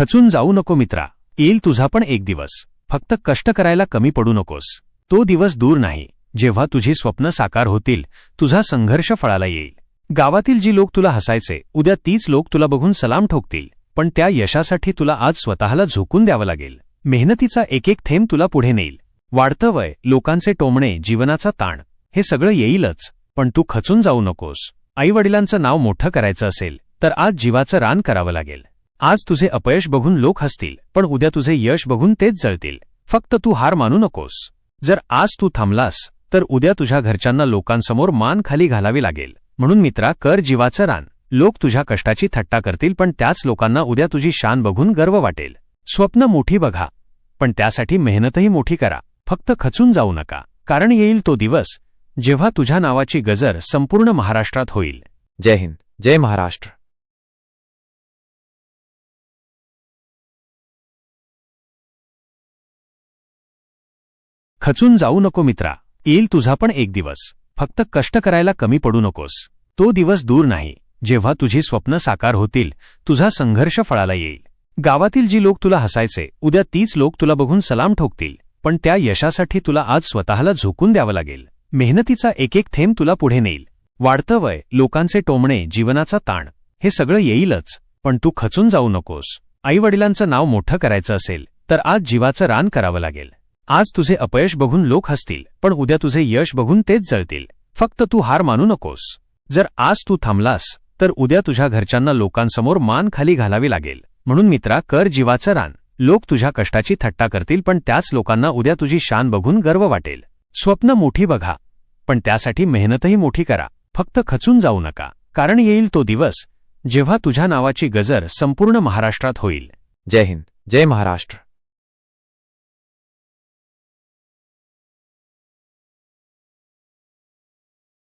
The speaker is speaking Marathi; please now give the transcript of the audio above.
खचून जाऊ नको मित्रा. येईल तुझा पण एक दिवस. फक्त कष्ट करायला कमी पडू नकोस. तो दिवस दूर नाही. जेव्हा तुझी स्वप्न साकार होतील तुझा संघर्ष फळाला येईल. गावातील जी लोक तुला हसायचे उद्या तीच लोक तुला बघून सलाम ठोकतील. पण त्या यशासाठी तुला आज स्वतःला झोकून द्यावं लागेल. मेहनतीचा एक एक थेंब तुला पुढे नेईल. वाढतं वय लोकांचे टोमणे जीवनाचा ताण हे सगळं येईलच. पण तू खचून जाऊ नकोस. आईवडिलांचं नाव मोठं करायचं असेल तर आज जीवाचं रान करावं लागेल. आज तुझे अपयश बघून लोक हसतील पण उद्या तुझे यश बघून तेच जळतील. फक्त तू हार मानू नकोस. जर आज तू थांबलास तर उद्या तुझ्या घरच्यांना लोकांसमोर मान खाली घालावी लागेल. म्हणून मित्रा कर जीवाचं रान. लोक तुझ्या कष्टाची थट्टा करतील पण त्याच लोकांना उद्या तुझी शान बघून गर्व वाटेल. स्वप्न मोठी बघा पण त्यासाठी मेहनतही मोठी करा. फक्त खचून जाऊ नका. कारण येईल तो दिवस जेव्हा तुझ्या नावाची गजर संपूर्ण महाराष्ट्रात होईल. जय हिंद. जय महाराष्ट्र. खचून जाऊ नको मित्रा. येईल तुझा पण एक दिवस. फक्त कष्ट करायला कमी पडू नकोस. तो दिवस दूर नाही. जेव्हा तुझी स्वप्न साकार होतील तुझा संघर्ष फळाला येईल. गावातील जी लोक तुला हसायचे उद्या तीच लोक तुला बघून सलाम ठोकतील. पण त्या यशासाठी तुला आज स्वतःला झोकून द्यावं लागेल. मेहनतीचा एक एक थेंब तुला पुढे नेईल. वाढतं वय लोकांचे टोमणे जीवनाचा ताण हे सगळं येईलच. पण तू खचून जाऊ नकोस. आईवडिलांचं नाव मोठं करायचं असेल तर आज जीवाचं रान करावं लागेल. आज तुझे अपयश बघून लोक हसतील पण उद्या तुझे यश बघून तेच जळतील. फक्त तू हार मानू नकोस. जर आज तू थांबलास तर उद्या तुझ्या घरच्यांना लोकांसमोर मान खाली घालावी लागेल. म्हणून मित्रा कर जीवाचं रान. लोक तुझ्या कष्टाची थट्टा करतील पण त्याच लोकांना उद्या तुझी शान बघून गर्व वाटेल. स्वप्न मोठी बघा पण त्यासाठी मेहनतही मोठी करा. फक्त खचून जाऊ नका. कारण येईल तो दिवस जेव्हा तुझ्या नावाची गजर संपूर्ण महाराष्ट्रात होईल. जय हिंद. जय महाराष्ट्र.